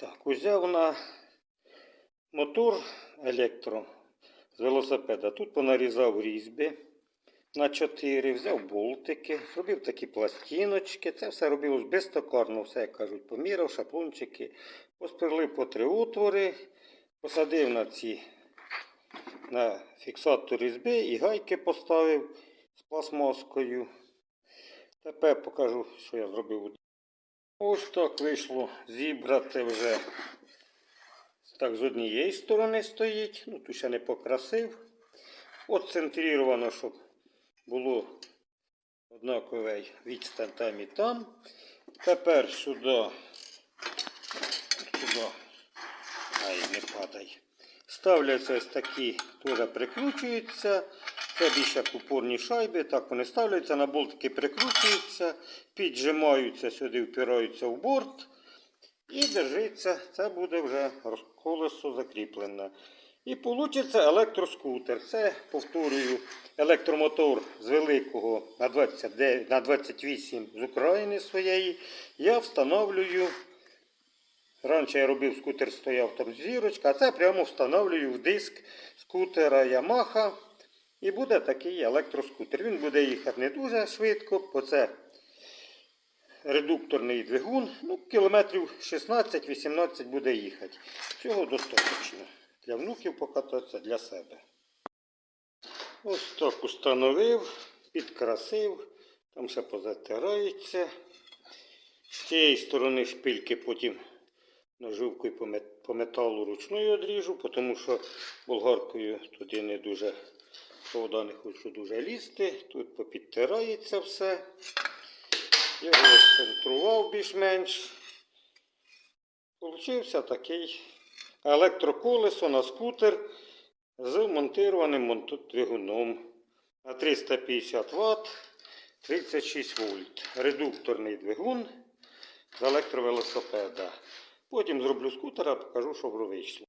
Так, узяв на мотор електро з велосипеда. Тут понарізав різьби на 4, взяв болтики, зробив такі пластиночки. Це все робилось безтокарно, все як кажуть, поміряв, шаплончики, посперлив по три отвори, посадив на ці на фіксатор різьби і гайки поставив з пластмаскою. Тепер покажу, що я зробив. Ось так вийшло зібрати вже. Так, з однієї сторони стоїть, ну тут ще не покрасив. От центрировано, щоб було однаковий відстань там і там. Тепер сюди, сюди, ай, не падай. Ставляться ось такі, теж прикручуються. Це більш як упорні шайби, так вони ставляються, на болтики прикручуються, піджимаються сюди, впираються в борт. І держиться, це буде вже колесо закріплене. І вийде електроскутер. Це, повторюю, електромотор з великого на 29, на 28 з України своєї. Я встановлюю. Раніше я робив скутер, стояв там зірочка, а це прямо встановлюю в диск скутера Yamaha. І буде такий електроскутер. Він буде їхати не дуже швидко, бо це редукторний двигун. Ну, кілометрів 16-18 буде їхати. Цього достатньо. Для внуків покататися, для себе. Ось так установив, підкрасив, там ще позатирається. З цієї сторони шпильки потім мет- по металу ручною одріжу, тому що болгаркою туди не дуже повода не хочу дуже лізти. Тут попідтирається все. Я Його центрував більш-менш. Получився такий електроколесо на скутер з монтированим двигуном на 350 Вт 36 вольт. Редукторний двигун з електровелосипеда. Потім зроблю скутера, покажу, що вийшло.